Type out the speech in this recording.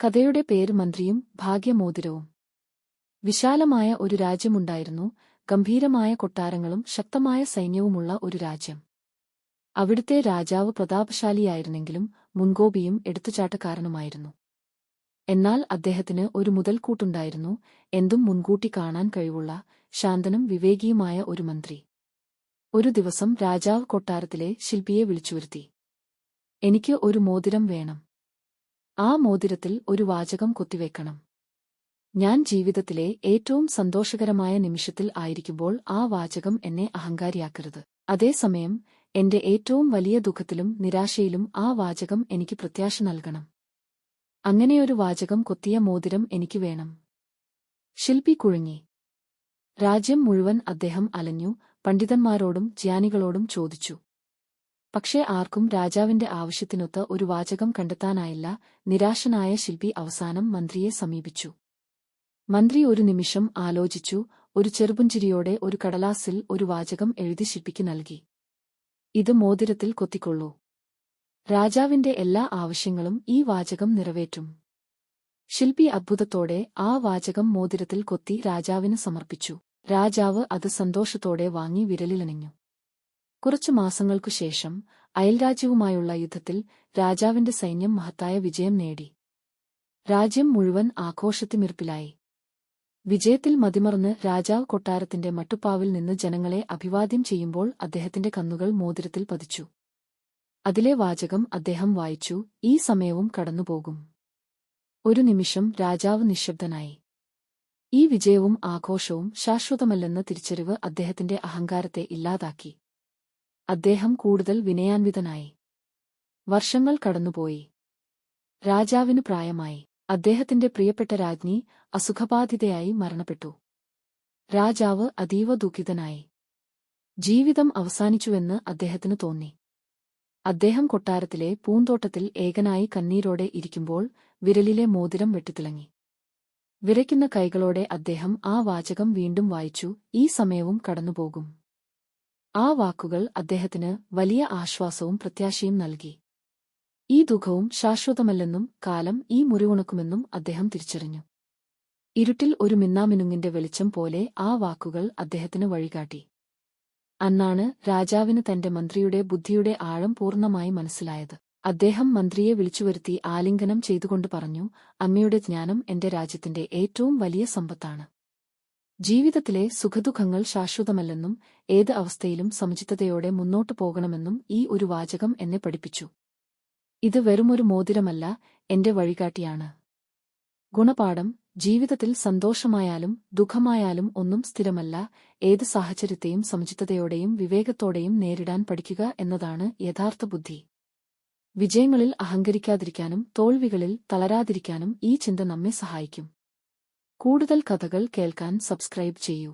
കഥയുടെ പേര് മന്ത്രിയും ഭാഗ്യമോതിരവും. വിശാലമായ ഒരു രാജ്യമുണ്ടായിരുന്നു ഗംഭീരമായ കൊട്ടാരങ്ങളും ശക്തമായ സൈന്യവുമുള്ള ഒരു രാജ്യം. അവിടുത്തെ രാജാവ് പ്രതാപശാലിയായിരുന്നെങ്കിലും മുൻകോപിയും എടുത്തുചാട്ടക്കാരനുമായിരുന്നു. എന്നാൽ അദ്ദേഹത്തിന് ഒരു മുതൽക്കൂട്ടുണ്ടായിരുന്നു എന്തും മുൻകൂട്ടി കാണാൻ കഴിവുള്ള ശാന്തനും വിവേകിയുമായ ഒരു മന്ത്രി. ഒരു ദിവസം രാജാവ് കൊട്ടാരത്തിലെ ശില്പിയെ വിളിച്ചുവരുത്തി. എനിക്ക് ഒരു മോതിരം വേണം. ആ മോതിരത്തിൽ ഒരു വാചകം കൊത്തിവെക്കണം. ഞാൻ ജീവിതത്തിലെ ഏറ്റവും സന്തോഷകരമായ നിമിഷത്തിൽ ആയിരിക്കുമ്പോൾ ആ വാചകം എന്നെ അഹങ്കാരിയാക്കരുത്. അതേസമയം എന്റെ ഏറ്റവും വലിയ ദുഃഖത്തിലും നിരാശയിലും ആ വാചകം എനിക്ക് പ്രത്യാശ നൽകണം. അങ്ങനെയൊരു വാചകം കൊത്തിയ മോതിരം എനിക്ക് വേണം. ശില്പി കുഴുങ്ങി രാജ്യം മുഴുവൻ അദ്ദേഹം അലഞ്ഞു പണ്ഡിതന്മാരോടും ജ്ഞാനികളോടും ചോദിച്ചു. പക്ഷേ ആർക്കും രാജാവിന്റെ ആവശ്യത്തിനൊത്ത് ഒരു വാചകം കണ്ടെത്താനായില്ല. നിരാശനായ ശില്പി അവസാനം മന്ത്രിയെ സമീപിച്ചു. മന്ത്രി ഒരു നിമിഷം ആലോചിച്ചു. ഒരു ചെറുപുഞ്ചിരിയോടെ ഒരു കടലാസിൽ ഒരു വാചകം എഴുതി ശില്പിക്ക് നൽകി. ഇത് മോതിരത്തിൽ കൊത്തിക്കൊള്ളൂ. രാജാവിന്റെ എല്ലാ ആവശ്യങ്ങളും ഈ വാചകം നിറവേറ്റും. ശില്പി അത്ഭുതത്തോടെ ആ വാചകം മോതിരത്തിൽ കൊത്തി രാജാവിന് സമർപ്പിച്ചു. രാജാവ് അത് സന്തോഷത്തോടെ വാങ്ങി വിരലിലണിഞ്ഞു. കുറച്ചു മാസങ്ങൾക്കു ശേഷം അയൽരാജ്യവുമായുള്ള യുദ്ധത്തിൽ രാജാവിന്റെ സൈന്യം മഹത്തായ വിജയം നേടി. രാജ്യം മുഴുവൻ ആഘോഷത്തിമിർപ്പിലായി. വിജയത്തിൽ മതിമറന്ന് രാജാവ് കൊട്ടാരത്തിന്റെ മട്ടുപ്പാവിൽ നിന്ന് ജനങ്ങളെ അഭിവാദ്യം ചെയ്യുമ്പോൾ അദ്ദേഹത്തിന്റെ കന്നുകൾ മോതിരത്തിൽ പതിച്ചു. അതിലെ വാചകം അദ്ദേഹം വായിച്ചു ഈ സമയവും കടന്നുപോകും. ഒരു നിമിഷം രാജാവ് നിശബ്ദനായി. ഈ വിജയവും ആഘോഷവും ശാശ്വതമല്ലെന്ന തിരിച്ചറിവ് അദ്ദേഹത്തിന്റെ അഹങ്കാരത്തെ ഇല്ലാതാക്കി. അദ്ദേഹം കൂടുതൽ വിനയാൻവിതനായി. വർഷങ്ങൾ കടന്നുപോയി. രാജാവിന് പ്രായമായി. അദ്ദേഹത്തിന്റെ പ്രിയപ്പെട്ട രാജ്ഞി അസുഖബാധിതയായി മരണപ്പെട്ടു. രാജാവ് അതീവ ദുഃഖിതനായി. ജീവിതം അവസാനിച്ചുവെന്ന് അദ്ദേഹത്തിന് തോന്നി. അദ്ദേഹം കൊട്ടാരത്തിലെ പൂന്തോട്ടത്തിൽ ഏകനായി കണ്ണീരോടെ ഇരിക്കുമ്പോൾ വിരലിലെ മോതിരം വെട്ടിത്തിളങ്ങി. വിരയ്ക്കുന്ന കൈകളോടെ അദ്ദേഹം ആ വാചകം വീണ്ടും വായിച്ചു ഈ സമയവും കടന്നുപോകും. ആ വാക്കുകൾ അദ്ദേഹത്തിന് വലിയ ആശ്വാസവും പ്രത്യാശയും നൽകി. ഈ ദുഃഖവും ശാശ്വതമല്ലെന്നും കാലം ഈ മുറിവുണക്കുമെന്നും അദ്ദേഹം തിരിച്ചറിഞ്ഞു. ഇരുട്ടിൽ ഒരു മിന്നാമിനുങ്ങിന്റെ വെളിച്ചം പോലെ ആ വാക്കുകൾ അദ്ദേഹത്തിന് വഴികാട്ടി. അന്നാണ് രാജാവിന് തന്റെ മന്ത്രിയുടെ ബുദ്ധിയുടെ ആഴം പൂർണമായി മനസ്സിലായത്. അദ്ദേഹം മന്ത്രിയെ വിളിച്ചുവരുത്തി ആലിംഗനം ചെയ്തുകൊണ്ട് പറഞ്ഞു അമ്മയുടെ ജ്ഞാനം എന്റെ രാജ്യത്തിന്റെ ഏറ്റവും വലിയ സമ്പത്താണ്. ജീവിതത്തിലെ സുഖദുഃഖങ്ങൾ ശാശ്വതമല്ലെന്നും ഏത് അവസ്ഥയിലും സമചിത്തതയോടെ മുന്നോട്ടു പോകണമെന്നും ഈ ഒരു വാചകം എന്നെ പഠിപ്പിച്ചു. ഇത് വെറുമൊരു മോതിരമല്ല എന്റെ വഴികാട്ടിയാണ്. ഗുണപാഠം ജീവിതത്തിൽ സന്തോഷമായാലും ദുഃഖമായാലും ഒന്നും സ്ഥിരമല്ല ഏത് സാഹചര്യത്തെയും സമചിത്തതയോടെയും വിവേകത്തോടെയും നേരിടാൻ പഠിക്കുക എന്നതാണ് യഥാർത്ഥ ബുദ്ധി. വിജയങ്ങളിൽ അഹങ്കരിക്കാതിരിക്കാനും തോൽവികളിൽ തളരാതിരിക്കാനും ഈ ചിന്ത നമ്മെ സഹായിക്കും. കൂടുതൽ കഥകൾ കേൾക്കാൻ സബ്സ്ക്രൈബ് ചെയ്യൂ.